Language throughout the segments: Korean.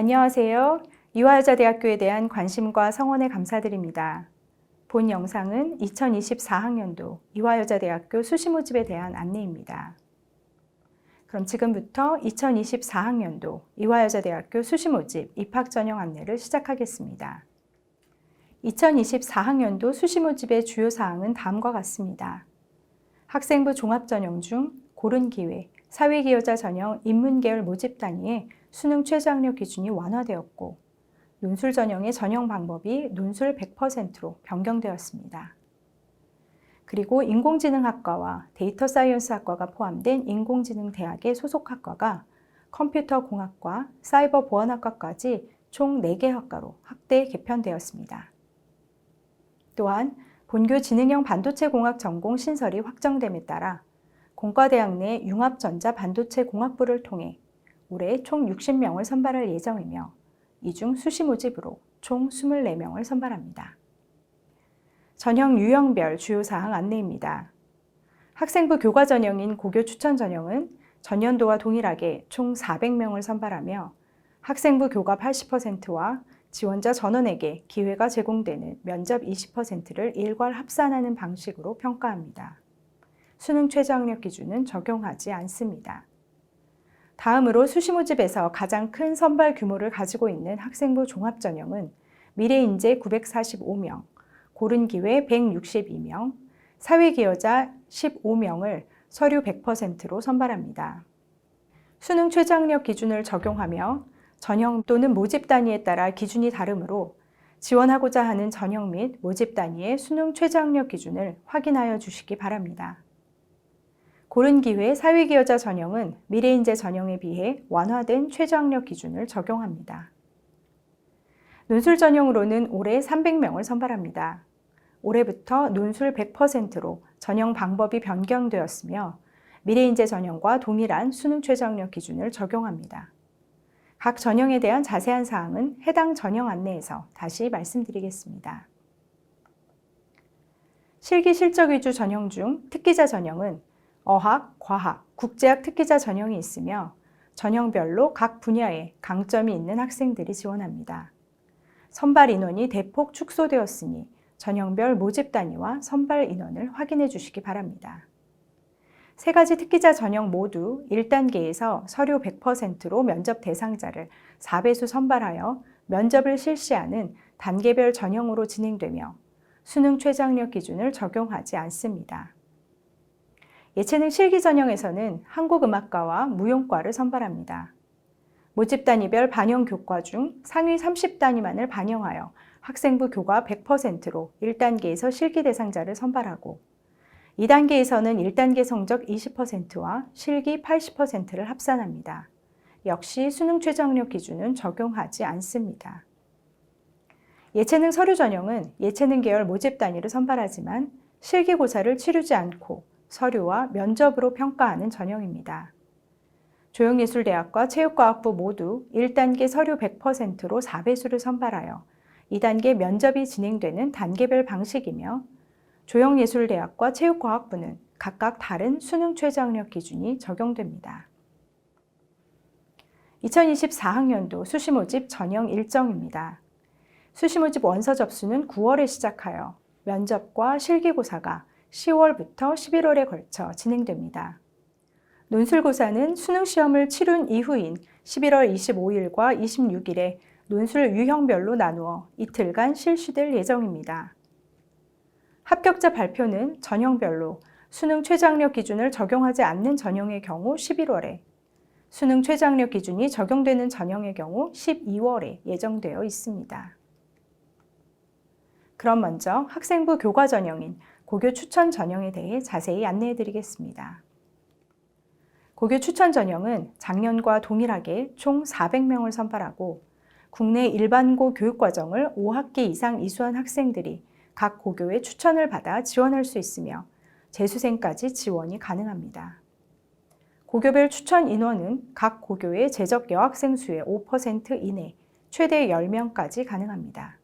안녕하세요. 이화여자대학교에 대한 관심과 성원에 감사드립니다. 본 영상은 2024학년도 이화여자대학교 수시 모집에 대한 안내입니다. 그럼 지금부터 2024학년도 이화여자대학교 수시 모집 입학 전형 안내를 시작하겠습니다. 2024학년도 수시 모집의 주요 사항은 다음과 같습니다. 학생부 종합 전형 중 고른 기회, 사회기여자 전형 인문계열 모집 단위의 수능 최저학력 기준이 완화되었고 논술 전형의 전형 방법이 논술 100%로 변경되었습니다. 그리고 인공지능학과와 데이터 사이언스 학과가 포함된 인공지능 대학의 소속 학과가 컴퓨터 공학과 사이버 보안학과까지 총 4개 학과로 확대 개편되었습니다. 또한 본교 지능형 반도체 공학 전공 신설이 확정됨에 따라 공과대학 내 융합전자 반도체 공학부를 통해 올해 총 60명을 선발할 예정이며 이 중 수시 모집으로 총 24명을 선발합니다. 전형 유형별 주요 사항 안내입니다. 학생부 교과 전형인 고교 추천 전형은 전년도와 동일하게 총 400명을 선발하며 학생부 교과 80%와 지원자 전원에게 기회가 제공되는 면접 20%를 일괄 합산하는 방식으로 평가합니다. 수능 최저학력 기준은 적용하지 않습니다. 다음으로 수시 모집에서 가장 큰 선발 규모를 가지고 있는 학생부 종합 전형은 미래인재 945명, 고른기회 162명, 사회기여자 15명을 서류 100%로 선발합니다. 수능 최저학력 기준을 적용하며 전형 또는 모집 단위에 따라 기준이 다르므로 지원하고자 하는 전형 및 모집 단위의 수능 최저학력 기준을 확인하여 주시기 바랍니다. 고른 기회 사회기여자 전형은 미래인재 전형에 비해 완화된 최저학력 기준을 적용합니다. 논술 전형으로는 올해 300명을 선발합니다. 올해부터 논술 100%로 전형 방법이 변경되었으며 미래인재 전형과 동일한 수능 최저학력 기준을 적용합니다. 각 전형에 대한 자세한 사항은 해당 전형 안내에서 다시 말씀드리겠습니다. 실기 실적 위주 전형 중 특기자 전형은 어학, 과학, 국제학 특기자 전형이 있으며 전형별로 각 분야에 강점이 있는 학생들이 지원합니다. 선발 인원이 대폭 축소되었으니 전형별 모집 단위와 선발 인원을 확인해 주시기 바랍니다. 세 가지 특기자 전형 모두 1단계에서 서류 100%로 면접 대상자를 4배수 선발하여 면접을 실시하는 단계별 전형으로 진행되며 수능 최저학력 기준을 적용하지 않습니다. 예체능 실기 전형에서는 한국음악과와 무용과를 선발합니다. 모집 단위별 반영 교과 중 상위 30단위만을 반영하여 학생부 교과 100%로 1단계에서 실기 대상자를 선발하고 2단계에서는 1단계 성적 20%와 실기 80%를 합산합니다. 역시 수능 최저학력 기준은 적용하지 않습니다. 예체능 서류 전형은 예체능 계열 모집 단위를 선발하지만 실기고사를 치르지 않고 서류와 면접으로 평가하는 전형입니다. 조영예술대학과 체육과학부 모두 1단계 서류 100%로 4배수를 선발하여 2단계 면접이 진행되는 단계별 방식이며 조영예술대학과 체육과학부는 각각 다른 수능 최저학력 기준이 적용됩니다. 2024학년도 수시모집 전형 일정입니다. 수시모집 원서 접수는 9월에 시작하여 면접과 실기고사가 10월부터 11월에 걸쳐 진행됩니다. 논술고사는 수능 시험을 치룬 이후인 11월 25일과 26일에 논술 유형별로 나누어 이틀간 실시될 예정입니다. 합격자 발표는 전형별로 수능 최저학력 기준을 적용하지 않는 전형의 경우 11월에, 수능 최저학력 기준이 적용되는 전형의 경우 12월에 예정되어 있습니다. 그럼 먼저 학생부 교과 전형인 고교 추천 전형에 대해 자세히 안내해 드리겠습니다. 고교 추천 전형은 작년과 동일하게 총 400명을 선발하고 국내 일반고 교육과정을 5학기 이상 이수한 학생들이 각 고교에 추천을 받아 지원할 수 있으며 재수생까지 지원이 가능합니다. 고교별 추천 인원은 각 고교의 재적 여학생 수의 5% 이내 최대 10명까지 가능합니다.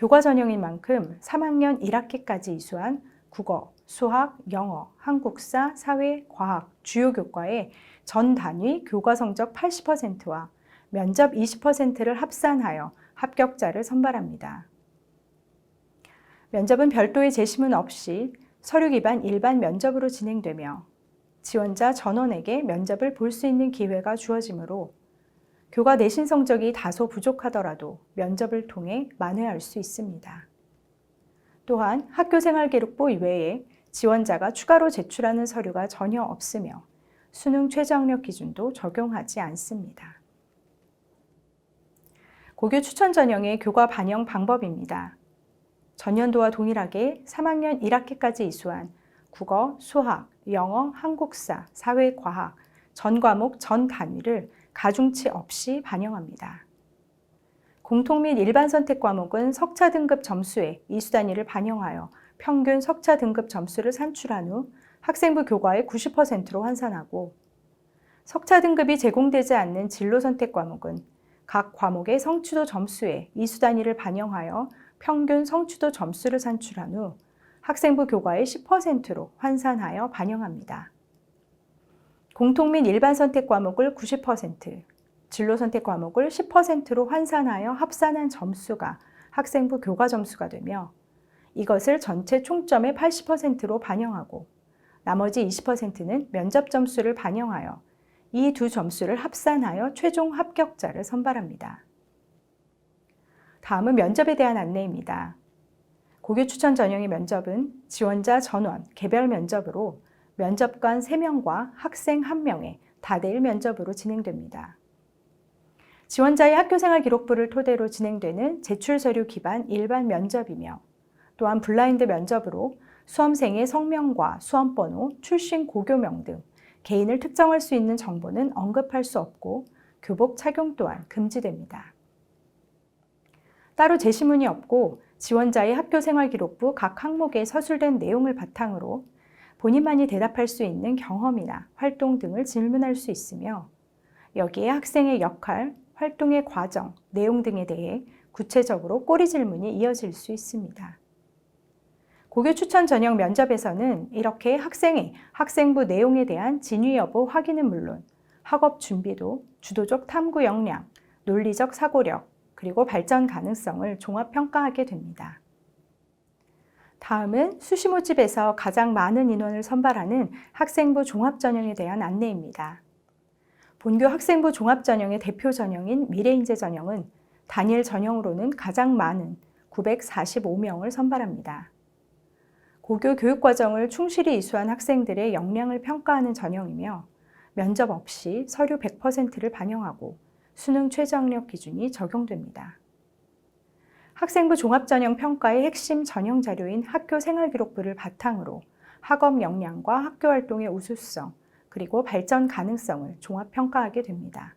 교과 전형인 만큼 3학년 1학기까지 이수한 국어, 수학, 영어, 한국사, 사회, 과학, 주요 교과의 전 단위 교과 성적 80%와 면접 20%를 합산하여 합격자를 선발합니다. 면접은 별도의 재심은 없이 서류 기반 일반 면접으로 진행되며 지원자 전원에게 면접을 볼 수 있는 기회가 주어지므로 교과 내신 성적이 다소 부족하더라도 면접을 통해 만회할 수 있습니다. 또한 학교생활기록부 이외에 지원자가 추가로 제출하는 서류가 전혀 없으며 수능 최저학력 기준도 적용하지 않습니다. 고교 추천 전형의 교과 반영 방법입니다. 전년도와 동일하게 3학년 1학기까지 이수한 국어, 수학, 영어, 한국사, 사회과학, 전 과목 전 단위를 가중치 없이 반영합니다. 공통 및 일반 선택 과목은 석차 등급 점수에 이수 단위를 반영하여 평균 석차 등급 점수를 산출한 후 학생부 교과의 90%로 환산하고 석차 등급이 제공되지 않는 진로 선택 과목은 각 과목의 성취도 점수에 이수 단위를 반영하여 평균 성취도 점수를 산출한 후 학생부 교과의 10%로 환산하여 반영합니다. 공통 및 일반 선택 과목을 90%, 진로 선택 과목을 10%로 환산하여 합산한 점수가 학생부 교과 점수가 되며 이것을 전체 총점의 80%로 반영하고 나머지 20%는 면접 점수를 반영하여 이 두 점수를 합산하여 최종 합격자를 선발합니다. 다음은 면접에 대한 안내입니다. 고교 추천 전형의 면접은 지원자 전원, 개별 면접으로 면접관 3명과 학생 1명의 다대일 면접으로 진행됩니다. 지원자의 학교생활 기록부를 토대로 진행되는 제출 서류 기반 일반 면접이며 또한 블라인드 면접으로 수험생의 성명과 수험번호, 출신 고교명 등 개인을 특정할 수 있는 정보는 언급할 수 없고 교복 착용 또한 금지됩니다. 따로 제시문이 없고 지원자의 학교생활 기록부 각 항목에 서술된 내용을 바탕으로 본인만이 대답할 수 있는 경험이나 활동 등을 질문할 수 있으며 여기에 학생의 역할, 활동의 과정, 내용 등에 대해 구체적으로 꼬리 질문이 이어질 수 있습니다. 고교 추천 전형 면접에서는 이렇게 학생의 학생부 내용에 대한 진위 여부 확인은 물론 학업 준비도 주도적 탐구 역량, 논리적 사고력, 그리고 발전 가능성을 종합 평가하게 됩니다. 다음은 수시 모집에서 가장 많은 인원을 선발하는 학생부 종합 전형에 대한 안내입니다. 본교 학생부 종합 전형의 대표 전형인 미래인재 전형은 단일 전형으로는 가장 많은 945명을 선발합니다. 고교 교육과정을 충실히 이수한 학생들의 역량을 평가하는 전형이며 면접 없이 서류 100%를 반영하고 수능 최저학력 기준이 적용됩니다. 학생부 종합전형 평가의 핵심 전형 자료인 학교 생활 기록부를 바탕으로 학업 역량과 학교 활동의 우수성, 그리고 발전 가능성을 종합 평가하게 됩니다.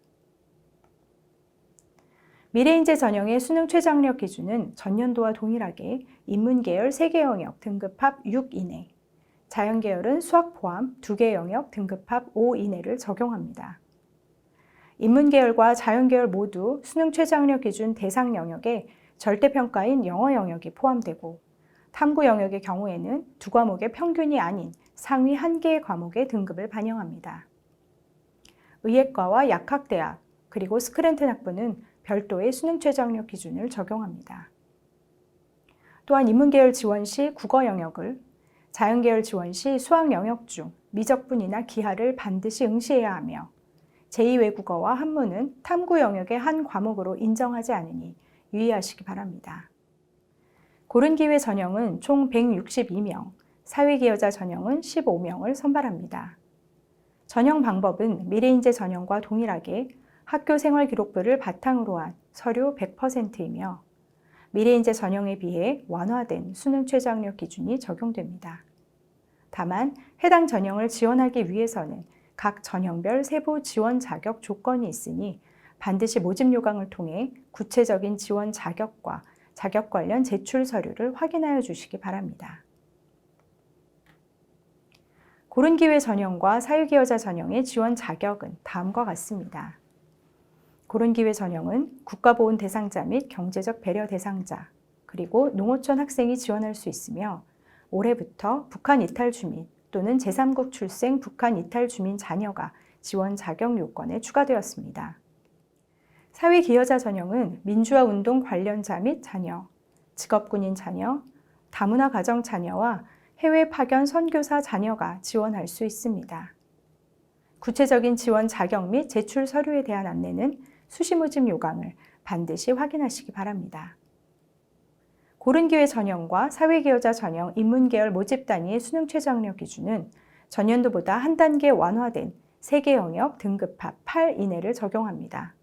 미래인재 전형의 수능 최저학력 기준은 전년도와 동일하게 인문계열 3개 영역 등급합 6 이내, 자연계열은 수학 포함 2개 영역 등급합 5 이내를 적용합니다. 인문계열과 자연계열 모두 수능 최저학력 기준 대상 영역에 절대평가인 영어 영역이 포함되고 탐구 영역의 경우에는 두 과목의 평균이 아닌 상위 한 개의 과목의 등급을 반영합니다. 의예과와 약학대학 그리고 스크랜튼 학부는 별도의 수능 최저학력 기준을 적용합니다. 또한 인문계열 지원 시 국어 영역을 자연계열 지원 시 수학 영역 중 미적분이나 기하를 반드시 응시해야 하며 제2외국어와 한문은 탐구 영역의 한 과목으로 인정하지 않으니 유의하시기 바랍니다. 고른기회 전형은 총 162명, 사회기여자 전형은 15명을 선발합니다. 전형 방법은 미래인재 전형과 동일하게 학교 생활 기록부를 바탕으로 한 서류 100%이며 미래인재 전형에 비해 완화된 수능 최저학력 기준이 적용됩니다. 다만 해당 전형을 지원하기 위해서는 각 전형별 세부 지원 자격 조건이 있으니 반드시 모집 요강을 통해 구체적인 지원 자격과 자격 관련 제출 서류를 확인하여 주시기 바랍니다. 고른기회 전형과 사유기여자 전형의 지원 자격은 다음과 같습니다. 고른기회 전형은 국가보훈 대상자 및 경제적 배려 대상자, 그리고 농어촌 학생이 지원할 수 있으며 올해부터 북한 이탈 주민 또는 제3국 출생 북한 이탈 주민 자녀가 지원 자격 요건에 추가되었습니다. 사회 기여자 전형은 민주화 운동 관련자 및 자녀, 직업군인 자녀, 다문화 가정 자녀와 해외 파견 선교사 자녀가 지원할 수 있습니다. 구체적인 지원 자격 및 제출 서류에 대한 안내는 수시 모집 요강을 반드시 확인하시기 바랍니다. 고른기회 전형과 사회기여자 전형 인문계열 모집 단위의 수능 최저학력 기준은 전년도보다 한 단계 완화된 세개 영역 등급합 8 이내를 적용합니다.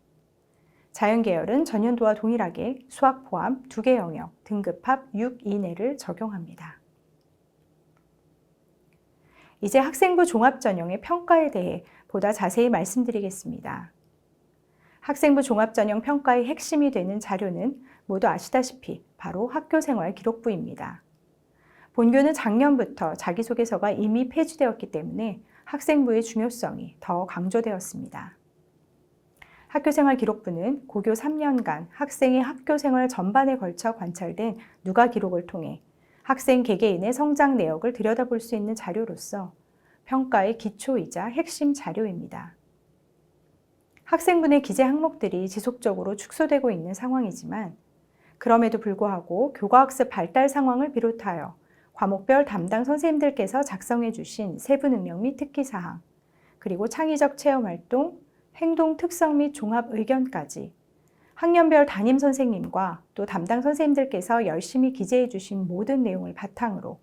자연계열은 전년도와 동일하게 수학 포함 2개 영역 등급 합 6 이내를 적용합니다. 이제 학생부 종합전형의 평가에 대해 보다 자세히 말씀드리겠습니다. 학생부 종합전형 평가의 핵심이 되는 자료는 모두 아시다시피 바로 학교생활 기록부입니다. 본교는 작년부터 자기소개서가 이미 폐지되었기 때문에 학생부의 중요성이 더 강조되었습니다. 학교생활 기록부는 고교 3년간 학생의 학교생활 전반에 걸쳐 관찰된 누가 기록을 통해 학생 개개인의 성장 내역을 들여다볼 수 있는 자료로서 평가의 기초이자 핵심 자료입니다. 학생분의 기재 항목들이 지속적으로 축소되고 있는 상황이지만 그럼에도 불구하고 교과학습 발달 상황을 비롯하여 과목별 담당 선생님들께서 작성해 주신 세부 능력 및 특기 사항, 그리고 창의적 체험 활동, 행동 특성 및 종합 의견까지 학년별 담임 선생님과 또 담당 선생님들께서 열심히 기재해 주신 모든 내용을 바탕으로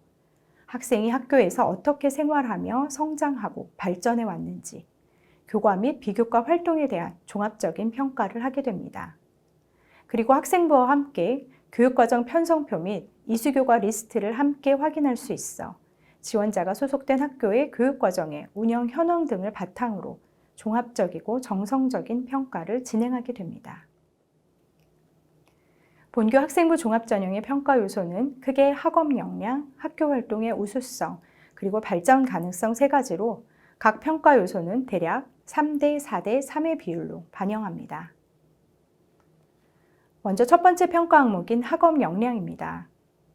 학생이 학교에서 어떻게 생활하며 성장하고 발전해 왔는지 교과 및 비교과 활동에 대한 종합적인 평가를 하게 됩니다. 그리고 학생부와 함께 교육과정 편성표 및 이수교과 리스트를 함께 확인할 수 있어 지원자가 소속된 학교의 교육과정의 운영 현황 등을 바탕으로 종합적이고 정성적인 평가를 진행하게 됩니다. 본교 학생부 종합전형의 평가 요소는 크게 학업 역량, 학교 활동의 우수성, 그리고 발전 가능성 세 가지로 각 평가 요소는 대략 3대 4대 3의 비율로 반영합니다. 먼저 첫 번째 평가 항목인 학업 역량입니다.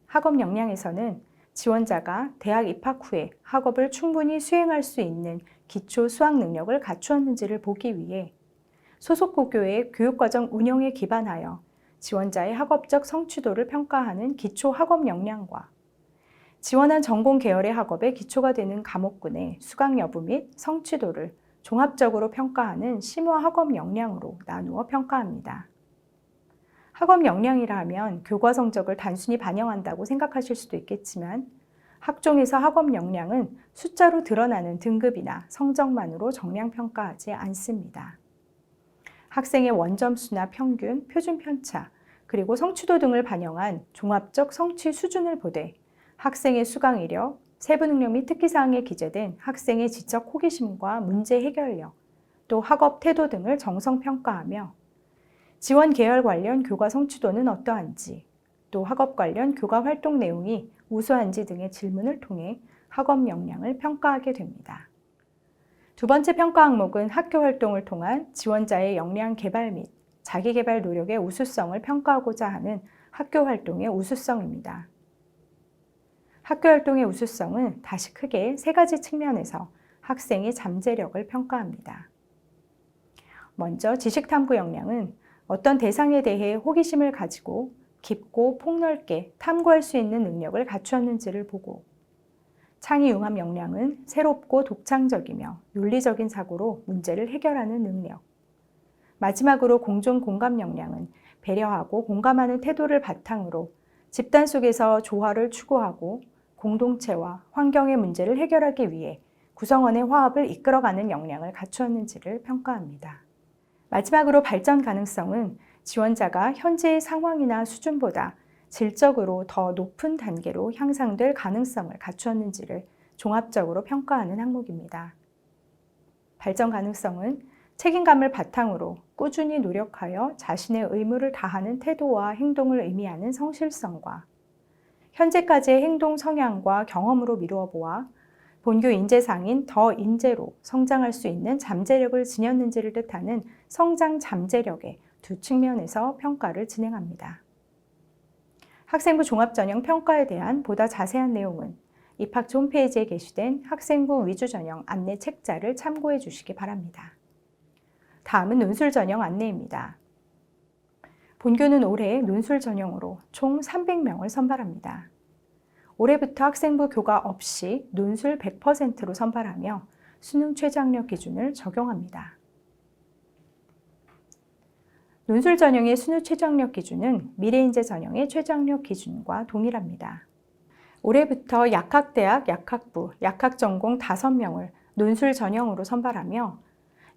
학업 역량에서는 지원자가 대학 입학 후에 학업을 충분히 수행할 수 있는 기초 수학 능력을 갖추었는지를 보기 위해 소속 고교의 교육과정 운영에 기반하여 지원자의 학업적 성취도를 평가하는 기초 학업 역량과 지원한 전공 계열의 학업의 기초가 되는 과목군의 수강 여부 및 성취도를 종합적으로 평가하는 심화 학업 역량으로 나누어 평가합니다. 학업 역량이라 하면 교과 성적을 단순히 반영한다고 생각하실 수도 있겠지만 학종에서 학업 역량은 숫자로 드러나는 등급이나 성적만으로 정량 평가하지 않습니다. 학생의 원점수나 평균, 표준 편차, 그리고 성취도 등을 반영한 종합적 성취 수준을 보되 학생의 수강 이력, 세부 능력 및 특기 사항에 기재된 학생의 지적 호기심과 문제 해결력, 또 학업 태도 등을 정성 평가하며 지원 계열 관련 교과 성취도는 어떠한지, 또 학업 관련 교과 활동 내용이 우수한지 등의 질문을 통해 학업 역량을 평가하게 됩니다. 두 번째 평가 항목은 학교 활동을 통한 지원자의 역량 개발 및 자기 개발 노력의 우수성을 평가하고자 하는 학교 활동의 우수성입니다. 학교 활동의 우수성은 다시 크게 세 가지 측면에서 학생의 잠재력을 평가합니다. 먼저 지식 탐구 역량은 어떤 대상에 대해 호기심을 가지고 깊고 폭넓게 탐구할 수 있는 능력을 갖추었는지를 보고 창의 융합 역량은 새롭고 독창적이며 논리적인 사고로 문제를 해결하는 능력. 마지막으로 공존 공감 역량은 배려하고 공감하는 태도를 바탕으로 집단 속에서 조화를 추구하고 공동체와 환경의 문제를 해결하기 위해 구성원의 화합을 이끌어가는 역량을 갖추었는지를 평가합니다. 마지막으로 발전 가능성은 지원자가 현재의 상황이나 수준보다 질적으로 더 높은 단계로 향상될 가능성을 갖추었는지를 종합적으로 평가하는 항목입니다. 발전 가능성은 책임감을 바탕으로 꾸준히 노력하여 자신의 의무를 다하는 태도와 행동을 의미하는 성실성과 현재까지의 행동 성향과 경험으로 미루어 보아 본교 인재상인 더 인재로 성장할 수 있는 잠재력을 지녔는지를 뜻하는 성장 잠재력의 두 측면에서 평가를 진행합니다. 학생부 종합전형 평가에 대한 보다 자세한 내용은 입학처 홈페이지에 게시된 학생부 위주 전형 안내 책자를 참고해 주시기 바랍니다. 다음은 논술 전형 안내입니다. 본교는 올해 논술 전형으로 총 300명을 선발합니다. 올해부터 학생부 교과 없이 논술 100%로 선발하며 수능 최저학력 기준을 적용합니다. 논술 전형의 수능 최저학력 기준은 미래인재 전형의 최저학력 기준과 동일합니다. 올해부터 약학대학, 약학부, 약학전공 5명을 논술 전형으로 선발하며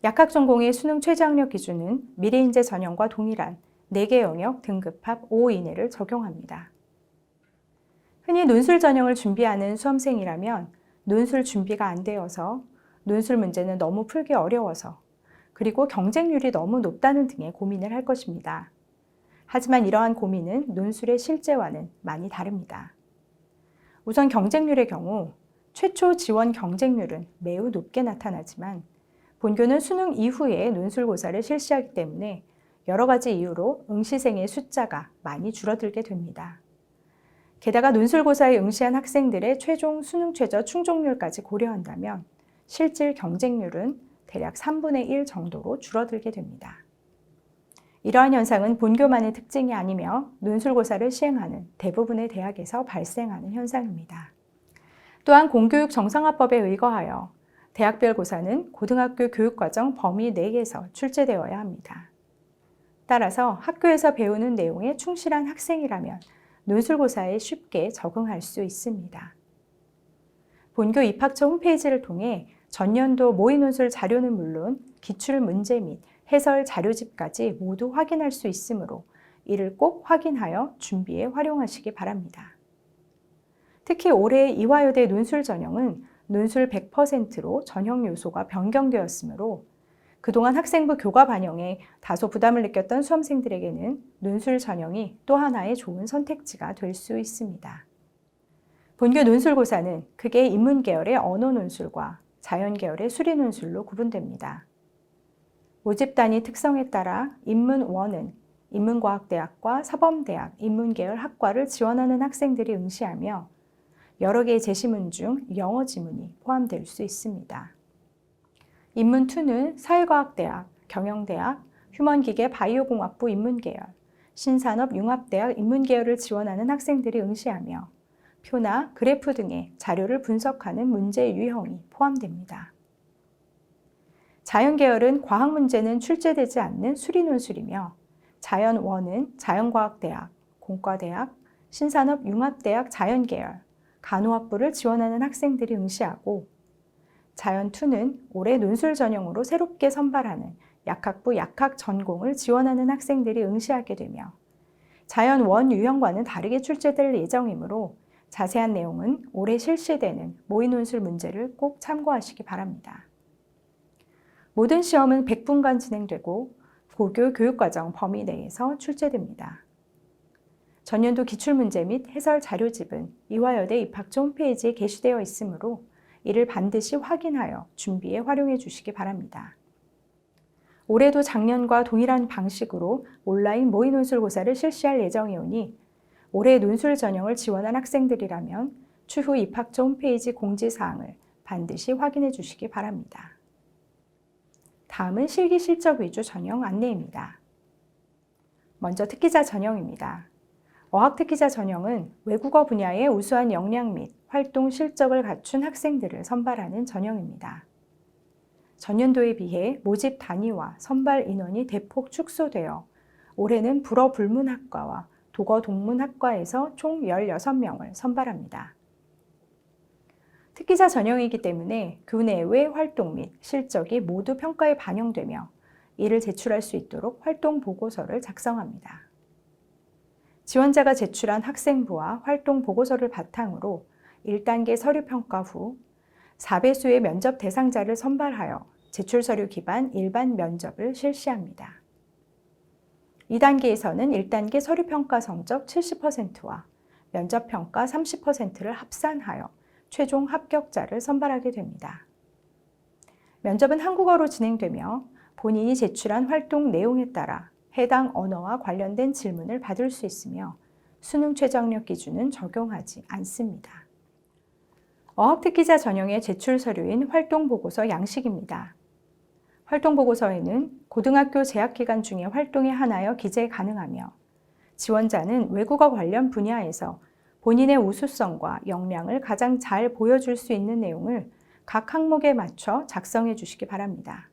약학전공의 수능 최저학력 기준은 미래인재 전형과 동일한 4개 영역 등급합 5 이내를 적용합니다. 흔히 논술 전형을 준비하는 수험생이라면 논술 준비가 안 되어서 논술 문제는 너무 풀기 어려워서 그리고 경쟁률이 너무 높다는 등의 고민을 할 것입니다. 하지만 이러한 고민은 논술의 실제와는 많이 다릅니다. 우선 경쟁률의 경우 최초 지원 경쟁률은 매우 높게 나타나지만 본교는 수능 이후에 논술고사를 실시하기 때문에 여러 가지 이유로 응시생의 숫자가 많이 줄어들게 됩니다. 게다가 논술고사에 응시한 학생들의 최종 수능 최저 충족률까지 고려한다면 실질 경쟁률은 대략 3분의 1 정도로 줄어들게 됩니다. 이러한 현상은 본교만의 특징이 아니며 논술고사를 시행하는 대부분의 대학에서 발생하는 현상입니다. 또한 공교육 정상화법에 의거하여 대학별 고사는 고등학교 교육과정 범위 내에서 출제되어야 합니다. 따라서 학교에서 배우는 내용에 충실한 학생이라면 논술고사에 쉽게 적응할 수 있습니다. 본교 입학처 홈페이지를 통해 전년도 모의논술 자료는 물론 기출 문제 및 해설 자료집까지 모두 확인할 수 있으므로 이를 꼭 확인하여 준비에 활용하시기 바랍니다. 특히 올해 이화여대 논술 전형은 논술 100%로 전형 요소가 변경되었으므로 그동안 학생부 교과 반영에 다소 부담을 느꼈던 수험생들에게는 논술 전형이 또 하나의 좋은 선택지가 될 수 있습니다. 본교 논술고사는 크게 인문 계열의 언어 논술과 자연 계열의 수리 논술로 구분됩니다. 모집 단위 특성에 따라 인문 1은 인문과학대학과 사범대학 인문계열 학과를 지원하는 학생들이 응시하며 여러 개의 제시문 중 영어 지문이 포함될 수 있습니다. 인문 2는 사회과학대학, 경영대학, 휴먼기계 바이오공학부 인문계열, 신산업 융합대학 인문계열을 지원하는 학생들이 응시하며 표나 그래프 등의 자료를 분석하는 문제 유형이 포함됩니다. 자연계열은 과학 문제는 출제되지 않는 수리논술이며 자연1은 자연과학대학, 공과대학, 신산업융합대학 자연계열, 간호학부를 지원하는 학생들이 응시하고 자연2는 올해 논술 전형으로 새롭게 선발하는 약학부 약학 전공을 지원하는 학생들이 응시하게 되며 자연1 유형과는 다르게 출제될 예정이므로 자세한 내용은 올해 실시되는 모의 논술 문제를 꼭 참고하시기 바랍니다. 모든 시험은 100분간 진행되고 고교 교육과정 범위 내에서 출제됩니다. 전년도 기출문제 및 해설 자료집은 이화여대 입학처 홈페이지에 게시되어 있으므로 이를 반드시 확인하여 준비에 활용해 주시기 바랍니다. 올해도 작년과 동일한 방식으로 온라인 모의 논술고사를 실시할 예정이오니 올해 논술 전형을 지원한 학생들이라면 추후 입학처 홈페이지 공지사항을 반드시 확인해 주시기 바랍니다. 다음은 실기 실적 위주 전형 안내입니다. 먼저 특기자 전형입니다. 어학특기자 전형은 외국어 분야의 우수한 역량 및 활동 실적을 갖춘 학생들을 선발하는 전형입니다. 전년도에 비해 모집 단위와 선발 인원이 대폭 축소되어 올해는 불어 불문학과와 독어 동문학과에서 총 16명을 선발합니다. 특기자 전형이기 때문에 교내외 활동 및 실적이 모두 평가에 반영되며 이를 제출할 수 있도록 활동 보고서를 작성합니다. 지원자가 제출한 학생부와 활동 보고서를 바탕으로 1단계 서류 평가 후 4배수의 면접 대상자를 선발하여 제출 서류 기반 일반 면접을 실시합니다. 2단계에서는 1단계 서류 평가 성적 70%와 면접 평가 30%를 합산하여 최종 합격자를 선발하게 됩니다. 면접은 한국어로 진행되며 본인이 제출한 활동 내용에 따라 해당 언어와 관련된 질문을 받을 수 있으며 수능 최저학력 기준은 적용하지 않습니다. 어학특기자 전형의 제출 서류인 활동보고서 양식입니다. 활동보고서에는 고등학교 재학 기간 중에 활동에 한하여 기재 가능하며 지원자는 외국어 관련 분야에서 본인의 우수성과 역량을 가장 잘 보여줄 수 있는 내용을 각 항목에 맞춰 작성해 주시기 바랍니다.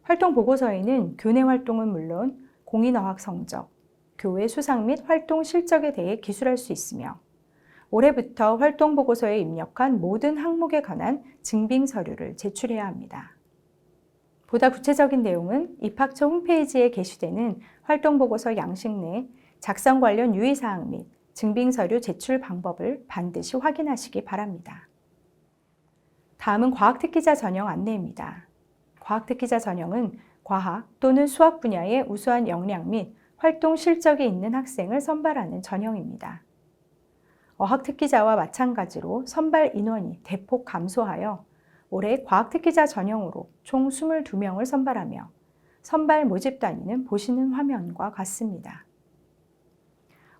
활동 보고서에는 교내 활동은 물론 공인어학 성적, 교회 수상 및 활동 실적에 대해 기술할 수 있으며 올해부터 활동 보고서에 입력한 모든 항목에 관한 증빙 서류를 제출해야 합니다. 보다 구체적인 내용은 입학처 홈페이지에 게시되는 활동 보고서 양식 내 작성 관련 유의사항 및 증빙 서류 제출 방법을 반드시 확인하시기 바랍니다. 다음은 과학특기자 전형 안내입니다. 과학특기자 전형은 과학 또는 수학 분야의 우수한 역량 및 활동 실적이 있는 학생을 선발하는 전형입니다. 어학특기자와 마찬가지로 선발 인원이 대폭 감소하여 올해 과학특기자 전형으로 총 22명을 선발하며 선발 모집 단위는 보시는 화면과 같습니다.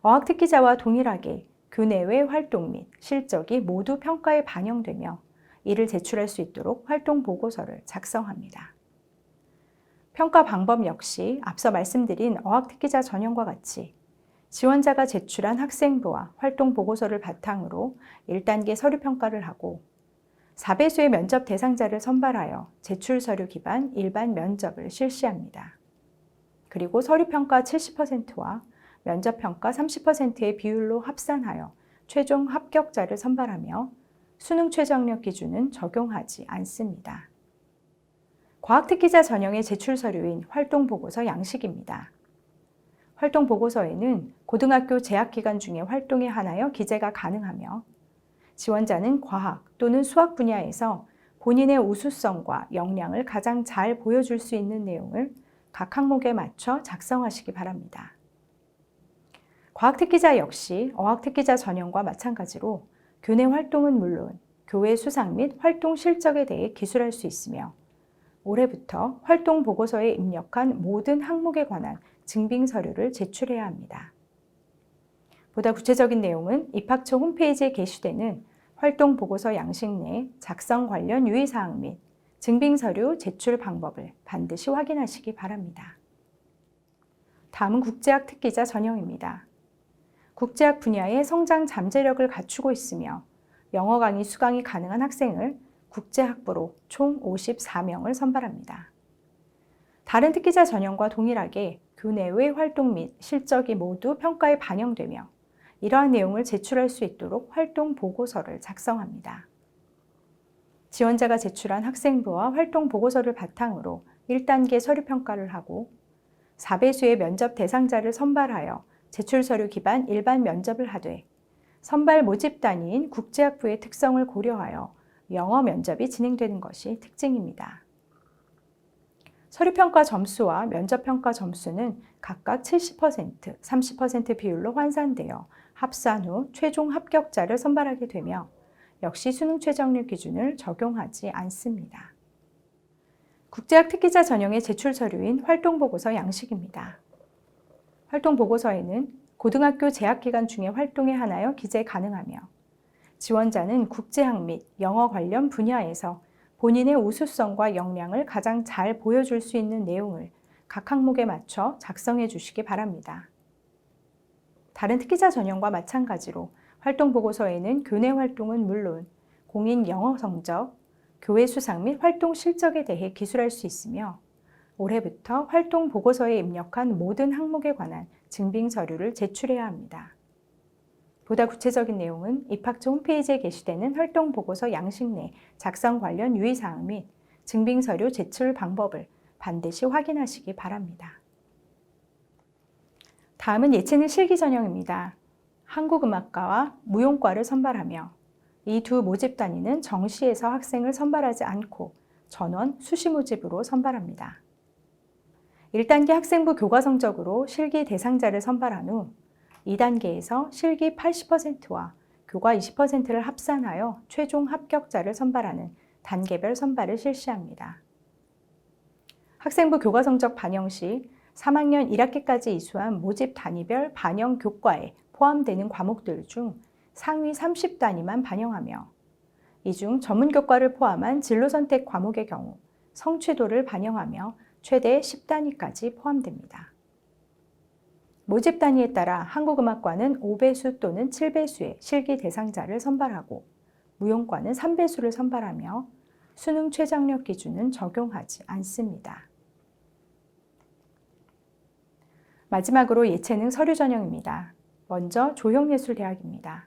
어학특기자와 동일하게 교내외 활동 및 실적이 모두 평가에 반영되며 이를 제출할 수 있도록 활동 보고서를 작성합니다. 평가 방법 역시 앞서 말씀드린 어학특기자 전형과 같이 지원자가 제출한 학생부와 활동 보고서를 바탕으로 1단계 서류 평가를 하고 4배수의 면접 대상자를 선발하여 제출 서류 기반 일반 면접을 실시합니다. 그리고 서류 평가 70%와 면접 평가 30%의 비율로 합산하여 최종 합격자를 선발하며 수능 최저학력 기준은 적용하지 않습니다. 과학특기자 전형의 제출 서류인 활동보고서 양식입니다. 활동보고서에는 고등학교 재학 기간 중에 활동에 한하여 기재가 가능하며 지원자는 과학 또는 수학 분야에서 본인의 우수성과 역량을 가장 잘 보여줄 수 있는 내용을 각 항목에 맞춰 작성하시기 바랍니다. 과학특기자 역시 어학특기자 전형과 마찬가지로 교내 활동은 물론 교회 수상 및 활동 실적에 대해 기술할 수 있으며 올해부터 활동 보고서에 입력한 모든 항목에 관한 증빙 서류를 제출해야 합니다. 보다 구체적인 내용은 입학처 홈페이지에 게시되는 활동 보고서 양식 내 작성 관련 유의사항 및 증빙 서류 제출 방법을 반드시 확인하시기 바랍니다. 다음은 국제학 특기자 전형입니다. 국제학 분야의 성장 잠재력을 갖추고 있으며 영어 강의 수강이 가능한 학생을 국제학부로 총 54명을 선발합니다. 다른 특기자 전형과 동일하게 교내외 활동 및 실적이 모두 평가에 반영되며 이러한 내용을 제출할 수 있도록 활동 보고서를 작성합니다. 지원자가 제출한 학생부와 활동 보고서를 바탕으로 1단계 서류 평가를 하고 4배수의 면접 대상자를 선발하여 제출 서류 기반 일반 면접을 하되 선발 모집 단위인 국제학부의 특성을 고려하여 영어 면접이 진행되는 것이 특징입니다. 서류평가 점수와 면접평가 점수는 각각 70%, 30% 비율로 환산되어 합산 후 최종 합격자를 선발하게 되며 역시 수능 최저학력 기준을 적용하지 않습니다. 국제학 특기자 전형의 제출 서류인 활동보고서 양식입니다. 활동보고서에는 고등학교 재학기간 중에 활동에 한하여 기재 가능하며 지원자는 국제학 및 영어 관련 분야에서 본인의 우수성과 역량을 가장 잘 보여줄 수 있는 내용을 각 항목에 맞춰 작성해 주시기 바랍니다. 다른 특기자 전형과 마찬가지로 활동 보고서에는 교내 활동은 물론 공인 영어 성적, 교회 수상 및 활동 실적에 대해 기술할 수 있으며 올해부터 활동 보고서에 입력한 모든 항목에 관한 증빙 서류를 제출해야 합니다. 보다 구체적인 내용은 입학처 홈페이지에 게시되는 활동 보고서 양식 내 작성 관련 유의사항 및 증빙 서류 제출 방법을 반드시 확인하시기 바랍니다. 다음은 예체능 실기 전형입니다. 한국음악과와 무용과를 선발하며 이 두 모집 단위는 정시에서 학생을 선발하지 않고 전원 수시 모집으로 선발합니다. 1단계 학생부 교과 성적으로 실기 대상자를 선발한 후 2단계에서 실기 80%와 교과 20%를 합산하여 최종 합격자를 선발하는 단계별 선발을 실시합니다. 학생부 교과 성적 반영 시 3학년 1학기까지 이수한 모집 단위별 반영 교과에 포함되는 과목들 중 상위 30단위만 반영하며 이 중 전문 교과를 포함한 진로 선택 과목의 경우 성취도를 반영하며 최대 10단위까지 포함됩니다. 모집 단위에 따라 한국음악과는 5배수 또는 7배수의 실기 대상자를 선발하고 무용과는 3배수를 선발하며 수능 최장력 기준은 적용하지 않습니다. 마지막으로 예체능 서류 전형입니다. 먼저 조형예술대학입니다.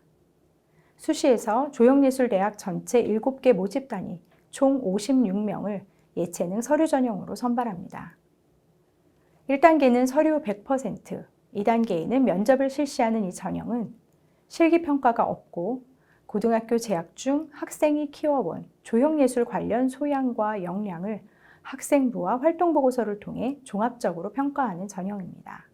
수시에서 조형예술대학 전체 7개 모집단이 총 56명을 예체능 서류 전형으로 선발합니다. 1단계는 서류 100%, 2단계에는 면접을 실시하는 이 전형은 실기평가가 없고 고등학교 재학 중 학생이 키워온 조형예술 관련 소양과 역량을 학생부와 활동보고서를 통해 종합적으로 평가하는 전형입니다.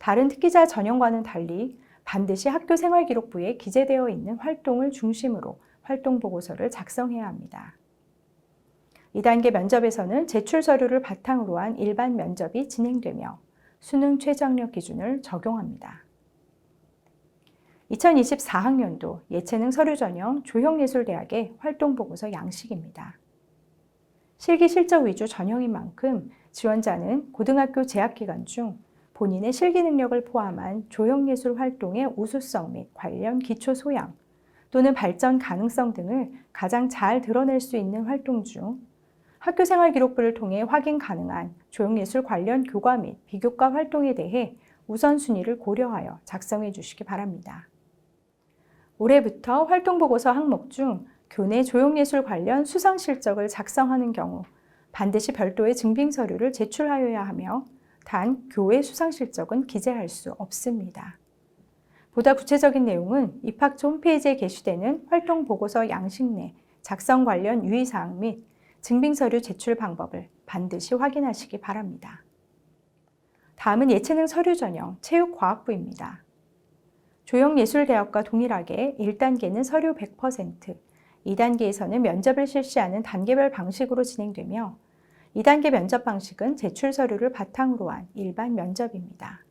다른 특기자 전형과는 달리 반드시 학교 생활 기록부에 기재되어 있는 활동을 중심으로 활동 보고서를 작성해야 합니다. 2단계 면접에서는 제출 서류를 바탕으로 한 일반 면접이 진행되며 수능 최저학력 기준을 적용합니다. 2024학년도 예체능 서류 전형 조형예술대학의 활동보고서 양식입니다. 실기 실적 위주 전형인 만큼 지원자는 고등학교 재학 기간 중 본인의 실기 능력을 포함한 조형예술 활동의 우수성 및 관련 기초 소양 또는 발전 가능성 등을 가장 잘 드러낼 수 있는 활동 중 학교 생활 기록부를 통해 확인 가능한 조형예술 관련 교과 및 비교과 활동에 대해 우선순위를 고려하여 작성해 주시기 바랍니다. 올해부터 활동보고서 항목 중 교내 조형예술 관련 수상 실적을 작성하는 경우 반드시 별도의 증빙 서류를 제출하여야 하며 단 교회 수상 실적은 기재할 수 없습니다. 보다 구체적인 내용은 입학처 홈페이지에 게시되는 활동 보고서 양식 내 작성 관련 유의사항 및 증빙서류 제출 방법을 반드시 확인하시기 바랍니다. 다음은 예체능 서류 전형 체육과학부입니다. 조형예술대학과 동일하게 1단계는 서류 100%, 2단계에서는 면접을 실시하는 단계별 방식으로 진행되며 2단계 면접 방식은 제출 서류를 바탕으로 한 일반 면접입니다.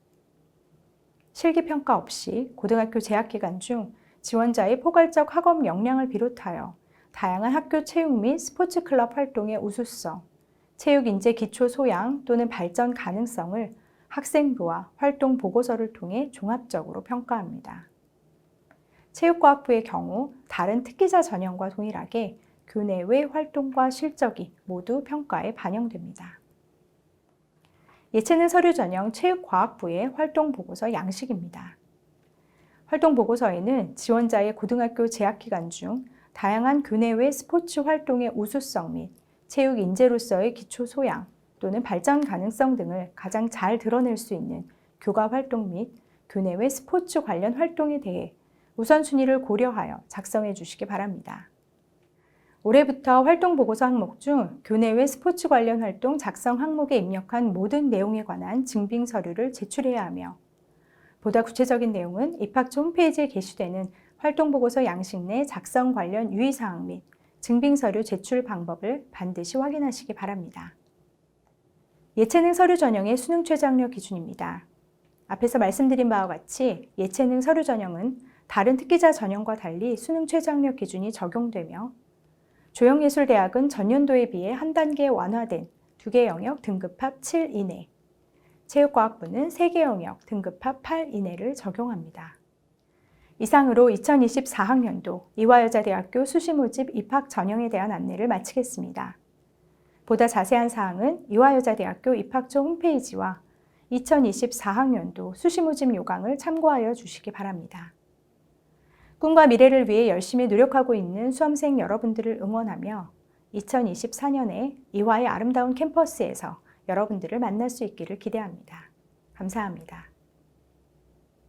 실기평가 없이 고등학교 재학 기간 중 지원자의 포괄적 학업 역량을 비롯하여 다양한 학교 체육 및 스포츠 클럽 활동의 우수성, 체육 인재 기초 소양 또는 발전 가능성을 학생부와 활동 보고서를 통해 종합적으로 평가합니다. 체육과학부의 경우 다른 특기자 전형과 동일하게 교내외 활동과 실적이 모두 평가에 반영됩니다. 예체능 서류 전형 체육과학부의 활동 보고서 양식입니다. 활동 보고서에는 지원자의 고등학교 재학 기간 중 다양한 교내외 스포츠 활동의 우수성 및 체육 인재로서의 기초 소양 또는 발전 가능성 등을 가장 잘 드러낼 수 있는 교과 활동 및 교내외 스포츠 관련 활동에 대해 우선순위를 고려하여 작성해 주시기 바랍니다. 올해부터 활동 보고서 항목 중 교내외 스포츠 관련 활동 작성 항목에 입력한 모든 내용에 관한 증빙 서류를 제출해야 하며 보다 구체적인 내용은 입학처 홈페이지에 게시되는 활동 보고서 양식 내 작성 관련 유의 사항 및 증빙 서류 제출 방법을 반드시 확인하시기 바랍니다. 예체능 서류 전형의 수능 최저학력 기준입니다. 앞에서 말씀드린 바와 같이 예체능 서류 전형은 다른 특기자 전형과 달리 수능 최저학력 기준이 적용되며 조형예술대학은 전년도에 비해 한 단계 완화된 두 개 영역 등급합 7 이내, 체육과학부는 세 개 영역 등급합 8 이내를 적용합니다. 이상으로 2024학년도 이화여자대학교 수시모집 입학 전형에 대한 안내를 마치겠습니다. 보다 자세한 사항은 이화여자대학교 입학처 홈페이지와 2024학년도 수시모집 요강을 참고하여 주시기 바랍니다. 꿈과 미래를 위해 열심히 노력하고 있는 수험생 여러분들을 응원하며 2024년에 이화의 아름다운 캠퍼스에서 여러분들을 만날 수 있기를 기대합니다. 감사합니다.